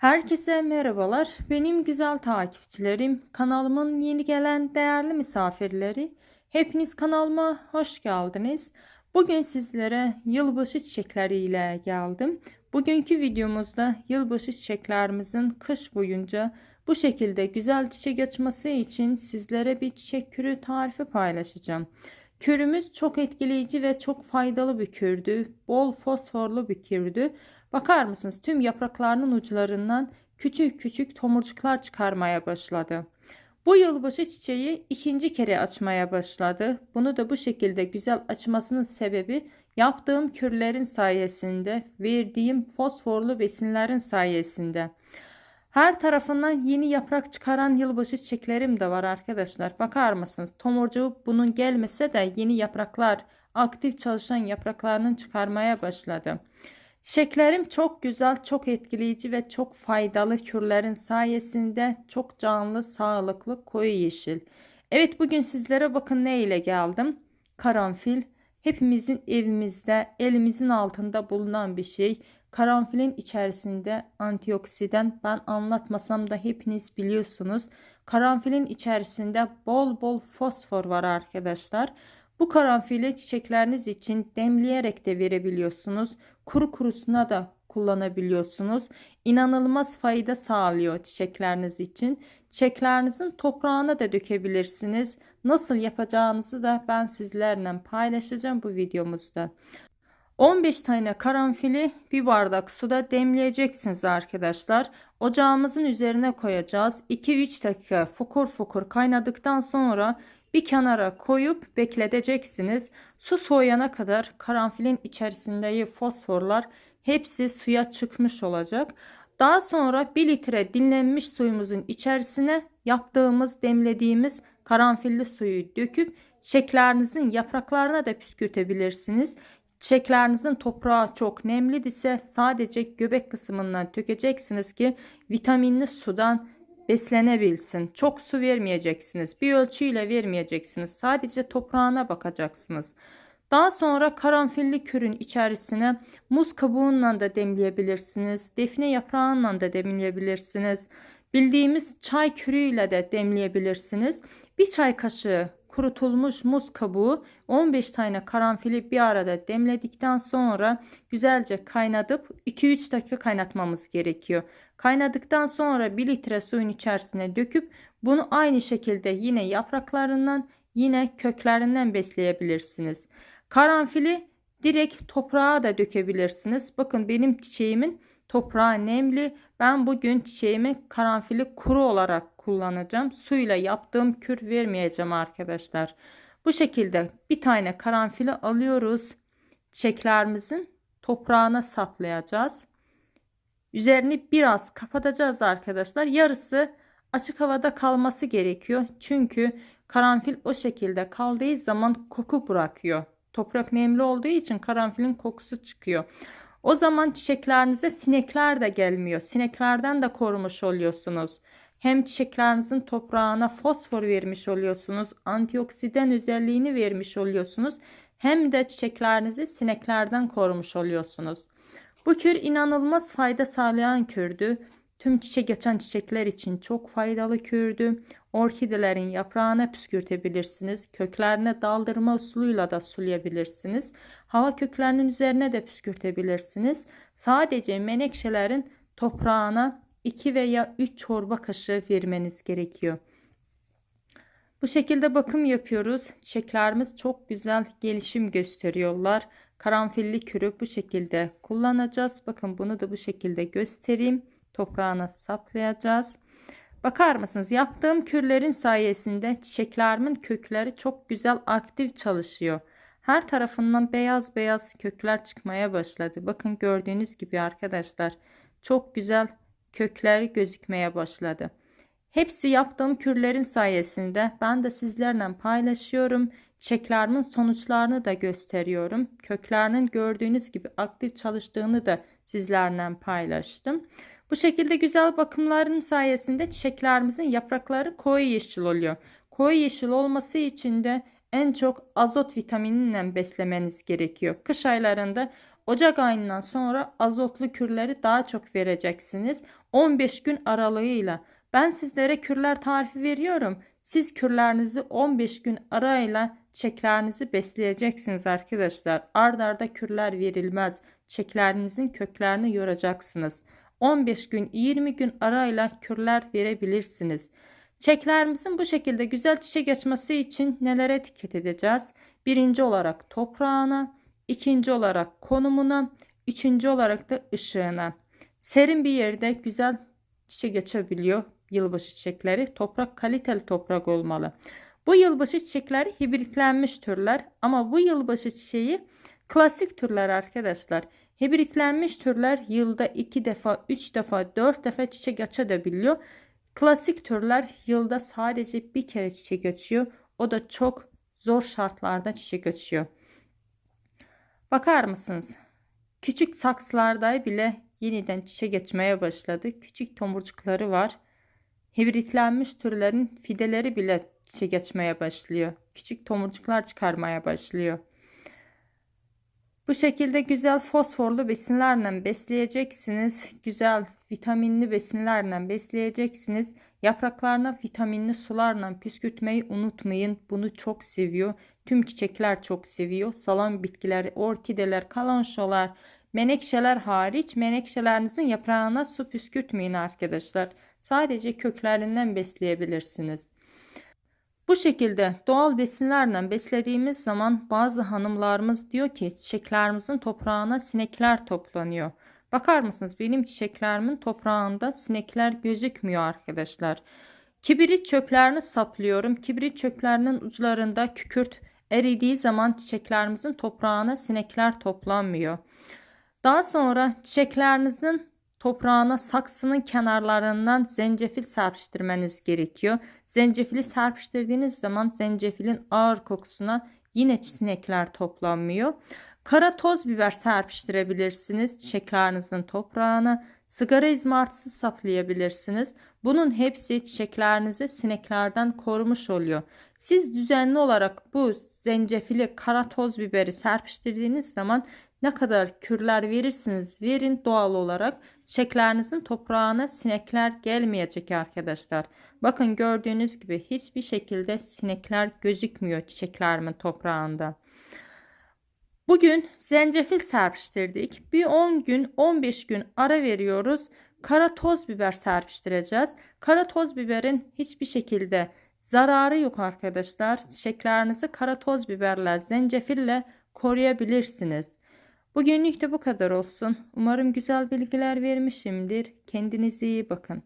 Herkese merhabalar. Benim güzel takipçilerim, kanalımın yeni gelen değerli misafirleri. Hepiniz kanalıma hoş geldiniz. Bugün sizlere yılbaşı çiçekleri ile geldim. Bugünkü videomuzda yılbaşı çiçeklerimizin kış boyunca bu şekilde güzel çiçek açması için sizlere bir çiçek kürü tarifi paylaşacağım. Kürümüz çok etkileyici ve çok faydalı bir kürdü. Bol fosforlu bir kürdü. Bakar mısınız tüm yapraklarının uçlarından küçük küçük tomurcuklar çıkarmaya başladı. Bu yılbaşı çiçeği ikinci kere açmaya başladı. Bunu da bu şekilde güzel açmasının sebebi yaptığım kürlerin sayesinde, verdiğim fosforlu besinlerin sayesinde. Her tarafından yeni yaprak çıkaran yılbaşı çiçeklerim de var arkadaşlar. Bakar mısınız? Tomurcuğu bunun gelmese de yeni yapraklar, aktif çalışan yapraklarının çıkarmaya başladı. Çiçeklerim çok güzel, çok etkileyici ve çok faydalı kürlerin sayesinde çok canlı, sağlıklı, koyu yeşil. Evet bugün sizlere bakın ne ile geldim. Karanfil hepimizin evimizde, elimizin altında bulunan bir şey. Karanfilin içerisinde antioksidan ben anlatmasam da hepiniz biliyorsunuz. Karanfilin içerisinde bol bol fosfor var arkadaşlar. Bu karanfili çiçekleriniz için demleyerek de verebiliyorsunuz. Kuru kurusuna da kullanabiliyorsunuz. İnanılmaz fayda sağlıyor çiçekleriniz için. Çiçeklerinizin toprağına da dökebilirsiniz. Nasıl yapacağınızı da ben sizlerle paylaşacağım bu videomuzda. 15 tane karanfili bir bardak suda demleyeceksiniz arkadaşlar. Ocağımızın üzerine koyacağız. 2-3 dakika fokur fokur kaynadıktan sonra bir kenara koyup bekleteceksiniz. Su soğuyana kadar karanfilin içerisindeki fosforlar hepsi suya çıkmış olacak. Daha sonra 1 litre dinlenmiş suyumuzun içerisine yaptığımız demlediğimiz karanfilli suyu döküp çiçeklerinizin yapraklarına da püskürtebilirsiniz. Çiçeklerinizin toprağı çok nemliyse sadece göbek kısmından dökeceksiniz ki vitaminli sudan beslenebilsin. Çok su vermeyeceksiniz. Bir ölçüyle vermeyeceksiniz. Sadece toprağına bakacaksınız. Daha sonra karanfilli kürün içerisine muz kabuğundan da demleyebilirsiniz. Defne yaprağından da demleyebilirsiniz. Bildiğimiz çay kürüyle de demleyebilirsiniz. Bir çay kaşığı kurutulmuş muz kabuğu 15 tane karanfili bir arada demledikten sonra güzelce kaynatıp 2-3 dakika kaynatmamız gerekiyor. Kaynadıktan sonra 1 litre suyun içerisine döküp bunu aynı şekilde yine yapraklarından yine köklerinden besleyebilirsiniz. Karanfili direkt toprağa da dökebilirsiniz. Bakın benim çiçeğimin toprağı nemli. Ben bugün çiçeğimi karanfili kuru olarak kullanacağım. Suyla yaptığım kür vermeyeceğim arkadaşlar. Bu şekilde bir tane karanfili alıyoruz. Çiçeklerimizin toprağına saplayacağız. Üzerini biraz kapatacağız arkadaşlar. Yarısı açık havada kalması gerekiyor. Çünkü karanfil o şekilde kaldığı zaman koku bırakıyor. Toprak nemli olduğu için karanfilin kokusu çıkıyor. O zaman çiçeklerinize sinekler de gelmiyor. Sineklerden de korumuş oluyorsunuz. Hem çiçeklerinizin toprağına fosfor vermiş oluyorsunuz. Antioksidan özelliğini vermiş oluyorsunuz. Hem de çiçeklerinizi sineklerden korumuş oluyorsunuz. Bu kür inanılmaz fayda sağlayan kürdü. Tüm çiçek açan çiçekler için çok faydalı kürdü. Orkidelerin yaprağına püskürtebilirsiniz. Köklerine daldırma usuluyla da sulayabilirsiniz. Hava köklerinin üzerine de püskürtebilirsiniz. Sadece menekşelerin toprağına 2 veya 3 çorba kaşığı vermeniz gerekiyor. Bu şekilde bakım yapıyoruz. Çiçeklerimiz çok güzel gelişim gösteriyorlar. Karanfilli kürü bu şekilde kullanacağız. Bakın bunu da bu şekilde göstereyim. Toprağına saplayacağız. Bakar mısınız? Yaptığım kürlerin sayesinde çiçeklerimin kökleri çok güzel aktif çalışıyor. Her tarafından beyaz beyaz kökler çıkmaya başladı. Bakın gördüğünüz gibi arkadaşlar çok güzel kökleri gözükmeye başladı. Hepsi yaptığım kürlerin sayesinde ben de sizlerle paylaşıyorum. Çiçeklerimin sonuçlarını da gösteriyorum. Köklerinin gördüğünüz gibi aktif çalıştığını da sizlerle paylaştım. Bu şekilde güzel bakımların sayesinde çiçeklerimizin yaprakları koyu yeşil oluyor. Koyu yeşil olması için de en çok azot vitaminiyle beslemeniz gerekiyor. Kış aylarında Ocak ayından sonra azotlu kürleri daha çok vereceksiniz. 15 gün aralığıyla. Ben sizlere kürler tarifi veriyorum. Siz kürlerinizi 15 gün arayla çeklerinizi besleyeceksiniz arkadaşlar. Ard arda kürler verilmez. Çeklerinizin köklerini yoracaksınız. 15 gün 20 gün arayla kürler verebilirsiniz. Çeklerimizin bu şekilde güzel çiçek açması için nelere dikkat edeceğiz? Birinci olarak toprağına, ikinci olarak konumuna, üçüncü olarak da ışığına. Serin bir yerde güzel çiçek açabiliyor yılbaşı çiçekleri. Toprak kaliteli toprak olmalı. Bu yılbaşı çiçekleri hibritlenmiş türler ama bu yılbaşı çiçeği klasik türler arkadaşlar. Hibritlenmiş türler yılda 2 defa, 3 defa, 4 defa çiçek açabiliyor. Klasik türler yılda sadece bir kere çiçek açıyor. O da çok zor şartlarda çiçek açıyor. Bakar mısınız? Küçük saksılarda bile yeniden çiçek açmaya başladı. Küçük tomurcukları var. Hibritlenmiş türlerin fideleri bile çiçek açmaya başlıyor. Küçük tomurcuklar çıkarmaya başlıyor. Bu şekilde güzel fosforlu besinlerle besleyeceksiniz. Güzel vitaminli besinlerle besleyeceksiniz. Yapraklarına vitaminli sularla püskürtmeyi unutmayın. Bunu çok seviyor. Tüm çiçekler çok seviyor. Salam bitkileri, orkideler, kalanşolar, menekşeler hariç menekşelerinizin yaprağına su püskürtmeyin arkadaşlar. Sadece köklerinden besleyebilirsiniz. Bu şekilde doğal besinlerle beslediğimiz zaman bazı hanımlarımız diyor ki çiçeklerimizin toprağına sinekler toplanıyor. Bakar mısınız benim çiçeklerimin toprağında sinekler gözükmüyor arkadaşlar. Kibrit çöplerini saplıyorum. Kibrit çöplerinin uçlarında kükürt eridiği zaman çiçeklerimizin toprağına sinekler toplanmıyor. Daha sonra çiçeklerinizin toprağına saksının kenarlarından zencefil serpiştirmeniz gerekiyor. Zencefili serpiştirdiğiniz zaman zencefilin ağır kokusuna yine sinekler toplanmıyor. Kara toz biber serpiştirebilirsiniz çiçeklerinizin toprağına. Sigara izmartısı saplayabilirsiniz. Bunun hepsi çiçeklerinizi sineklerden korumuş oluyor. Siz düzenli olarak bu zencefili, kara toz biberi serpiştirdiğiniz zaman ne kadar kürler verirsiniz verin doğal olarak çiçeklerinizin toprağına sinekler gelmeyecek arkadaşlar. Bakın gördüğünüz gibi hiçbir şekilde sinekler gözükmüyor çiçeklerimin toprağında. Bugün zencefil serpiştirdik. Bir 10 gün 15 gün ara veriyoruz. Kara toz biber serpiştireceğiz. Kara toz biberin hiçbir şekilde zararı yok arkadaşlar. Çiçeklerinizi kara toz biberle zencefille koruyabilirsiniz. Bugünlük de bu kadar olsun. Umarım güzel bilgiler vermişimdir. Kendinize iyi bakın.